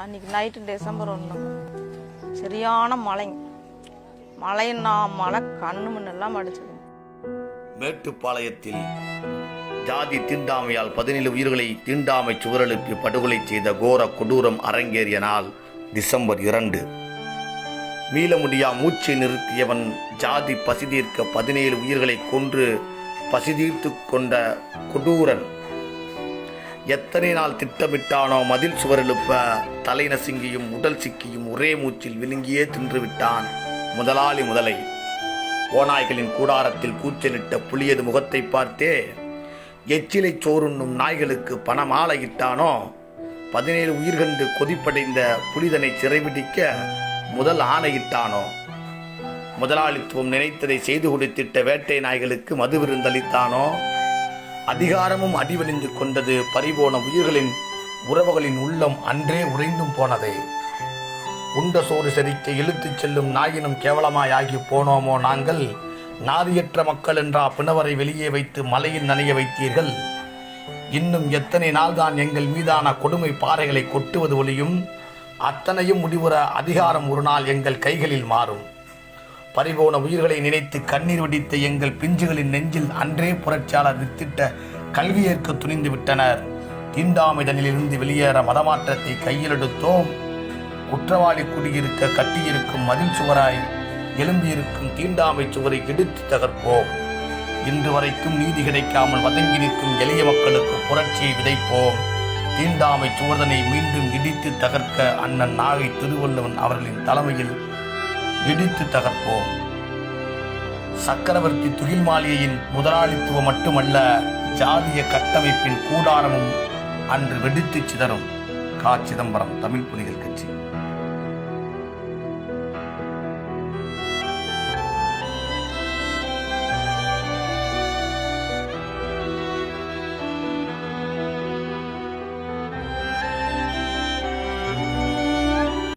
அன்னைக்கு night December ஒன்று சரியான மழைங்க மழைன்னா மழை கண்ணு முன்னெல்லாம் அடிச்சது மேட்டுப்பாளையத்தில் ஜாதி தீண்டாமையால் பதினேழு உயிர்களை தீண்டாமை சுவரலுக்கு படுகொலை செய்த கோர கொடூரம் அரங்கேறிய நாள் டிசம்பர் இரண்டு. மீள முடியா மூச்சை நிறுத்தியவன் ஜாதி பசிதீர்க்க பதினேழு உயிர்களை கொன்று பசிதீர்த்து கொண்ட கொடூரன் எத்தனை நாள் திட்டமிட்டானோ மதில் சுவரெழுப்ப தலை நசுங்கியும் உடல் சிக்கியும் ஒரே மூச்சில் விழுங்கியே தின்றுவிட்டான் முதலாளி முதலை. ஓநாய்களின் கூடாரத்தில் கூச்சலிட்ட புலியது முகத்தை பார்த்தே எச்சிலை சோறுண்ணும் நாய்களுக்கு பணமாலையிட்டானோ? பதினேழு உயிர்கண்டு கொதிப்படைந்த புலிதனை சிறைபிடிக்க முதல் ஆணையிட்டானோ? முதலாளித்துவம் நினைத்ததை செய்து கொடுத்திட்ட வேட்டை நாய்களுக்கு மது விருந்தளித்தானோ அதிகாரமும் அடிவணிந்து கொண்டது பறிபோன உயிர்களின் உறவுகளின் உள்ளம் அன்றே உறைந்தும் போனதே. உண்ட சோறு செரிக்க இழுத்துச் செல்லும் நாயினும் கேவலமாயாகி போனோமோ நாங்கள்? நாதியற்ற மக்கள் என்றா பிணவரை வெளியே வைத்து மலையில் நனைய வைத்தீர்கள்? இன்னும் எத்தனை நாள்தான் எங்கள் மீதான கொடுமை பாறைகளை கொட்டுவது ஒளியும் அத்தனையும் முடிவுற அதிகாரம் ஒரு நாள் எங்கள் கைகளில் மாறும். பறிபோன உயிர்களை நினைத்து கண்ணீர் வெடித்த எங்கள் பிஞ்சுகளின் நெஞ்சில் அன்றே புரட்சியாளர் வித்திட்ட கல்வியேற்க துணிந்து விட்டனர். தீண்டாமைதனிலிருந்து வெளியேற மதமாற்றத்தை கையில் எடுத்தோம் குற்றவாளி குடியிருக்க கட்டியிருக்கும் மதில் சுவராய் எழும்பியிருக்கும் தீண்டாமை சுவரை இடித்து தகர்ப்போம். இன்று வரைக்கும் நீதி கிடைக்காமல் வதங்கி நிற்கும் எளிய மக்களுக்கு புரட்சியை விதைப்போம். தீண்டாமை சுவர்தனை மீண்டும் இடித்து தகர்க்க அண்ணன் நாகை திருவள்ளுவன் அவர்களின் தலைமையில் இடித்து தகர்ப்போம். சக்கரவர்த்தி துகில் மாளிகையின் முதலாளித்துவம் மட்டுமல்ல ஜாதிய கட்டமைப்பின் கூடாரமும் அன்று வெடித்து சிதறும். கா. சிதம்பரம் தமிழ் புலிகள் கட்சி.